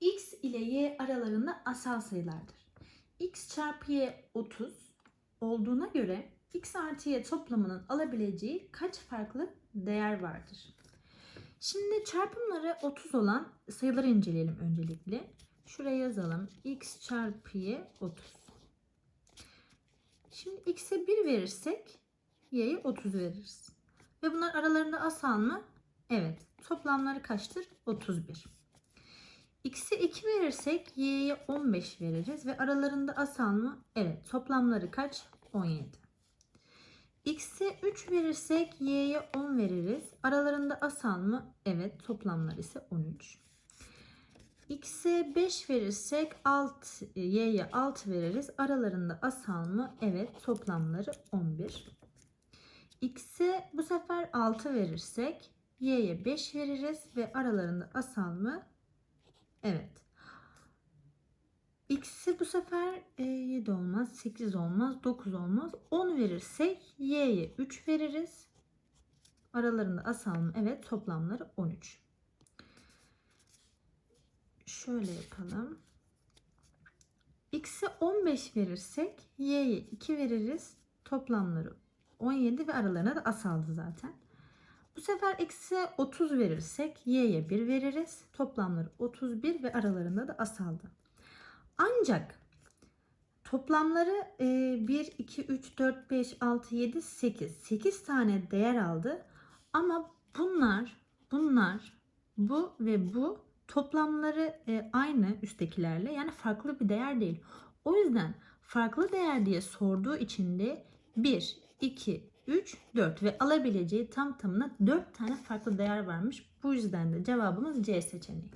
x ile y aralarında asal sayılardır. x çarpı y 30 olduğuna göre x artı y toplamının alabileceği kaç farklı değer vardır? Şimdi çarpımları 30 olan sayıları inceleyelim öncelikle. Şuraya yazalım. x çarpı y 30. Şimdi x'e 1 verirsek y'ye 30 veririz. Ve bunlar aralarında asal mı? Evet. Toplamları kaçtır? 31. X'e 2 verirsek y'ye 15 veririz ve aralarında asal mı? Evet. Toplamları kaç? 17. X'e 3 verirsek y'ye 10 veririz. Aralarında asal mı? Evet. Toplamları ise 13. X'e 5 verirsek 6, y'ye 6 veririz. Aralarında asal mı? Evet. Toplamları 11. X'e bu sefer 6 verirsek y'ye 5 veririz ve aralarında asal mı? Evet. X'i bu sefer e, 7 olmaz, 8 olmaz, 9 olmaz. 10 verirsek y'ye 3 veririz. Aralarında asal mı? Evet. Toplamları 13. Şöyle yapalım. X'e 15 verirsek y'ye 2 veririz. Toplamları 17 ve aralarına da asaldı zaten. Bu sefer eksi 30 verirsek y'ye 1 veririz. Toplamları 31 ve aralarında da asaldı. Ancak toplamları 1, 2, 3, 4, 5, 6, 7, 8. 8 tane değer aldı. Ama bunlar, bunlar, bu ve bu toplamları e, aynı üsttekilerle. Yani farklı bir değer değil. O yüzden farklı değer diye sorduğu için de 1, 2, 3, 4 ve alabileceği tam tamına 4 tane farklı değer varmış. Bu yüzden de cevabımız C seçeneği.